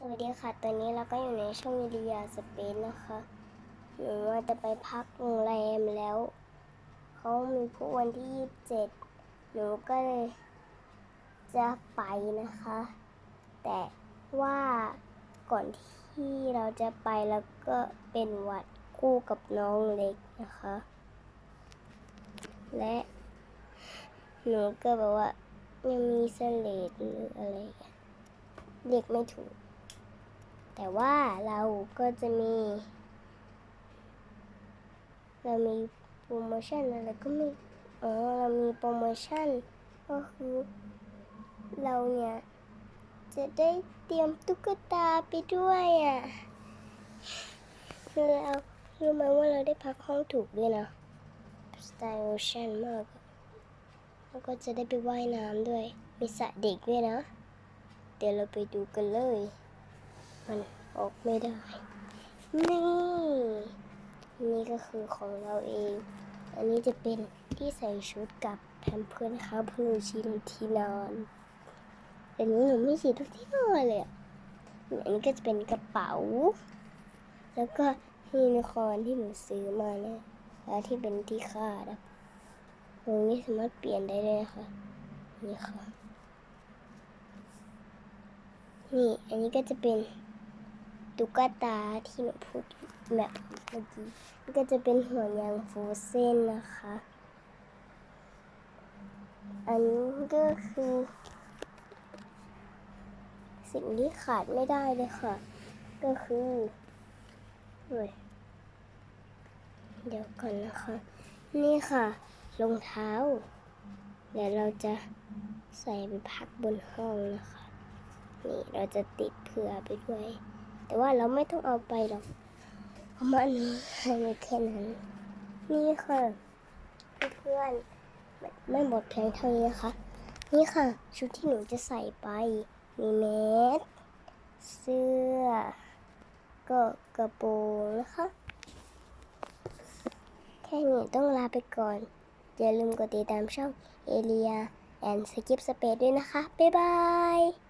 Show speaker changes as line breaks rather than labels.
สวัสดีค่ะ ตอนนี้เราก็อยู่ในช่องวิทยาสเปนนะคะหนูว่าจะไปพักโรงแรมแล้ว เขามีพรุ่งวันที่27หนูก็เลยจะไปนะคะ แต่ว่าก่อนที่เราจะไปแล้วก็เป็นวัดคู่กับน้องเล็กนะคะ และหนูก็แบบว่ายังมีเสลดหรืออะไรเรียกไม่ถูก แต่ว่าเราก็จะมี เรามีโปรโมชั่นอะไรก็ไม่อ๋อเรามีโปรโมชั่นก็คือเราเนี่ย จะได้เตรียมตุ๊กตาไปด้วยอะแล้วรู้ไหมว่าเราได้พักห้องถูกด้วยนะสไตล์โอชั่นมากแล้วก็จะได้ไปว่ายน้ำด้วย มีสระเด็กด้วยนะ เดี๋ยวเราไปดูกันเลย มันออกไม่ได้ นี่ นี่ก็คือของเราเอง อันนี้จะเป็นที่ใส่ชุดกับแพมเพิร์สนะคะเพื่อชีลที่นอนแต่นี้หนูไม่ฉีดทุกที่นอนเลยอะอันนี้ก็จะเป็นกระเป๋า แล้วก็ยูนิคอร์นที่หนูซื้อมาเนะแล้วที่เป็นที่คาดอะตรงนี้สามารถเปลี่ยนได้เลยนะคะนี่ค่ะ นี่ อันนี้ก็จะเป็น ตุ๊กตาที่หนูพูดแบบเมื่อกี้ก็จะเป็นหัวยางโฟเซนนะคะ อันนี้ก็คือ สิ่งที่ขาดไม่ได้เลยค่ะ ก็คือเฮ้ยเดี๋ยวก่อนนะคะ นี่ค่ะรองเท้า เดี๋ยวเราจะใส่ไปพักบนห้องนะคะ นี่เราจะติดเผื่อไปด้วย แต่ว่าเราไม่ต้องเอาไปหรอกเพราะมันให้ไว้แค่นั้น นี่ค่ะเพื่อนๆไม่ไม่หมดเพียงเท่านี้นะคะ นี่ค่ะ ชุดที่หนูจะใส่ไป มีเมสเสื้อ ก็กระโปรงนะคะ แค่นี้ต้องลาไปก่อน อย่าลืมกดติดตามช่องเอเลียแอนสกิปสเปซด้วยนะคะ บ๊ายบาย